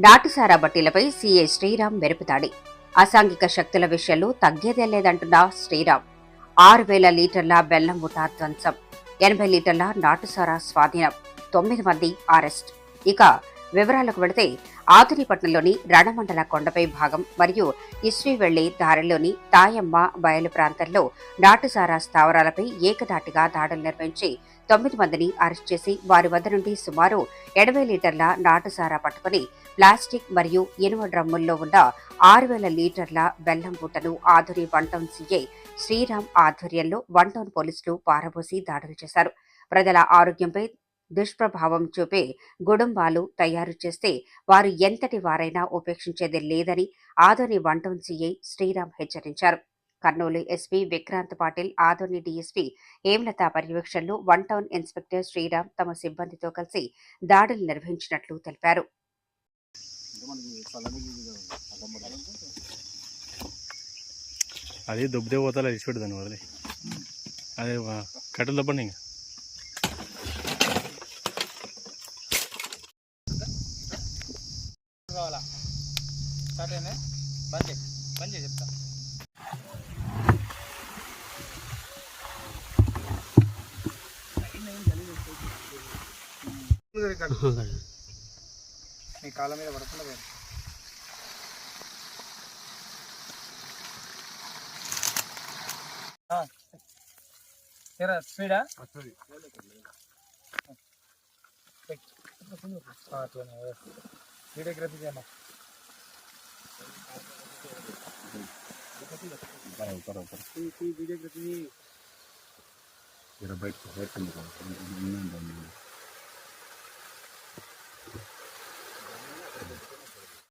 నాటుసారా బట్టీలపై సీఏ శ్రీరామ్ మెరుపుతాడి. అసాంఘిక శక్తుల విషయంలో తగ్గేదే లేదంటున్న శ్రీరామ్. ఆరు వేల లీటర్ల బెల్లం ముఠా ధ్వంసం ఎనభై లీటర్ల నాటుసారా స్వాధీనం తొమ్మిది మంది అరెస్ట్. ఇక వివరాలకు వెళితే ఆదిరిపట్నంలోని రణమండల కొండపై భాగం మరియు ఇస్వీవెళ్ళి దారిలోని తాయమ్మ బయలు ప్రాంతంలో నాటుసారా స్థావరాలపై ఏకదాటిగా దాడులు నిర్వహించి తొమ్మిది మందిని అరెస్ట్ చేసి వారి వద్ద నుండి సుమారు ఎనభై లీటర్ల నాటుసారా పట్టుకుని ప్లాస్టిక్ మరియు ఇనుమ డ్రమ్ముల్లో ఉన్న ఆరు వేల లీటర్ల బెల్లం బుట్టను Adoni one town CI Sriram ఆధ్వర్యంలో వన్ టౌన్ పోలీసులు పారబోసి దాడులు చేశారు. ప్రజల ఆరోగ్యంపై దుష్ప్రభావం చూపే గుడుంబాలు తయారు చేస్తే వారు ఎంతటి వారైనా ఉపేక్షించేది లేదని Adoni one town CI Sriram హెచ్చరించారు. కర్నూలు ఎస్పీ విక్రాంత్ పాటిల్ ఆదోని డీఎస్పీ ఏమ్లత పర్యవేక్షణలో వన్ టౌన్ ఇన్స్పెక్టర్ శ్రీరామ్ తమ సిబ్బందితో కలిసి దాడులు నిర్వహించినట్లు తెలిపారు. అదే దుబ్బే పోతా ఇచ్చి వదిలే అదే కట్టలు కట్టెలు ఇంకా. కావాలా? అయిందా బంద్ చేయి బంద్ చేయి చెప్తా. మీ కాళ్ళ మీద పడకుండా పోయి. ఏరా స్పీడా? అట్లనే वीडियोग्राफी करना करो करो करो वीडियोग्राफी जरा बैठ के हेड करो नहीं बंद